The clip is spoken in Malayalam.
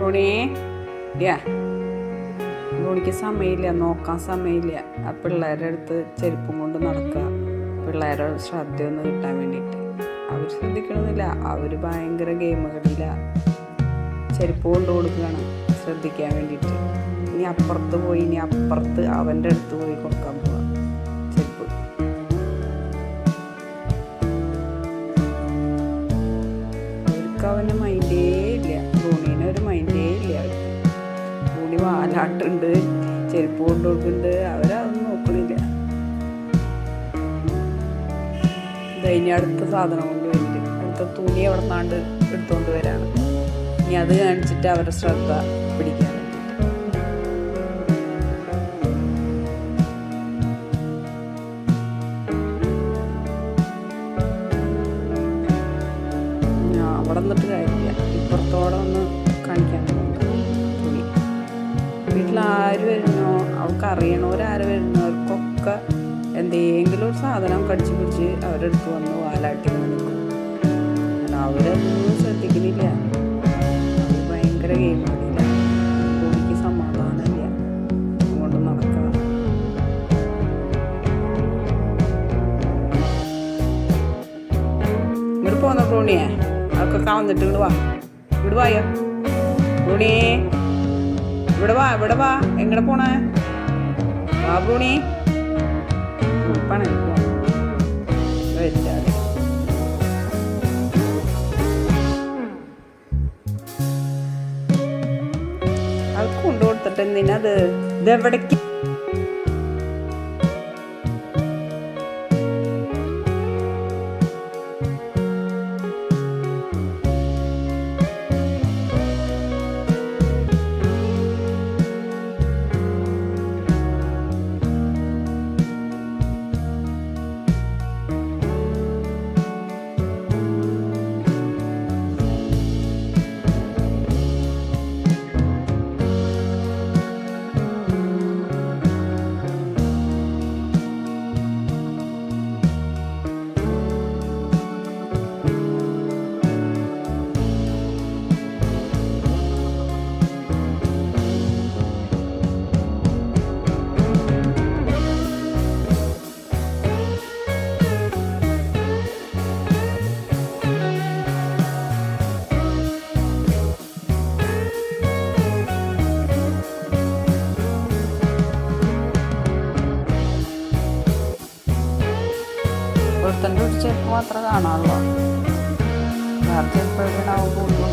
റോണി യാ. റോണിക്ക് സമയമില്ല നോക്കാൻ സമയമില്ല. ആ പിള്ളേരുടെ അടുത്ത് ചെരുപ്പും കൊണ്ട് നടക്കുക. പിള്ളേരുടെ ശ്രദ്ധയൊന്നും കിട്ടാൻ വേണ്ടിയിട്ട്. അവർ ശ്രദ്ധിക്കണമെന്നില്ല. അവർ ഭയങ്കര ഗെയിമുകളില്ല ചെരുപ്പ് കൊണ്ട് കൊടുക്കുകയാണ് ശ്രദ്ധിക്കാൻ വേണ്ടിയിട്ട്. ഇനി അപ്പുറത്ത് പോയി ഇനി അപ്പുറത്ത് അവന്റെ അടുത്ത് പോയി കൊടുക്കാൻ ധോണി വാലാട്ടുണ്ട് ചെരുപ്പ് കൊണ്ട് അവരതൊന്നും നോക്കണില്ല. ഇനി അടുത്ത സാധനം കൊണ്ട് വരുന്നുണ്ട് അടുത്ത തുണി അവിടെ നിന്നാണ്ട് എടുത്തുകൊണ്ട് വരാണ്. ഇനി അത് കാണിച്ചിട്ട് അവരുടെ ശ്രദ്ധ പിടിക്കാൻ അവിടെ നിന്നിട്ട് കാര്യമില്ല. ഇപ്പുറത്തോടെ ഒന്ന് കാണിക്കാൻ തുണി വീട്ടിൽ ആര് വരുന്നോ അവൾക്ക് അറിയണവരാര് വരുന്നവർക്കൊക്കെ എന്തെങ്കിലും ഒരു സാധനം കടിച്ചു പിടിച്ച് അവരെടുത്ത് വന്ന് വാലാട്ടി നിൽക്കും അവരൊന്നും ശ്രദ്ധിക്കുന്നില്ല. ഭയങ്കര ഗെയിം കളിയില്ല ഭൂമിക്ക് സമാധാനമില്ല. അതുകൊണ്ട് നടക്കുക ഇങ്ങോട്ട് പോന്ന ബ്രൂണിയെ അതൊക്കെ കളഞ്ഞിട്ട് ഇങ്ങോട്ട് വാ. ഇവിടെ വായോ? ബ്രൂണി ഇവിടെ വാ ഇവിടെ വാ. എങ്ങടെ പോണേ? വാ ബ്രൂണി. ഉപ്പാണ് വെച്ചാൽ അത് കൊണ്ടുകൊടുത്തിട്ട് എന്തിനാ അത് ഇതെവിടേക്ക് ഒരുത്തന്റെ ഒരു ചെരുപ്പ് മാത്രമേ കാണാറുള്ളൂ വേറെ ചെരുപ്പ് എവിടെയാവും കൂടുതൽ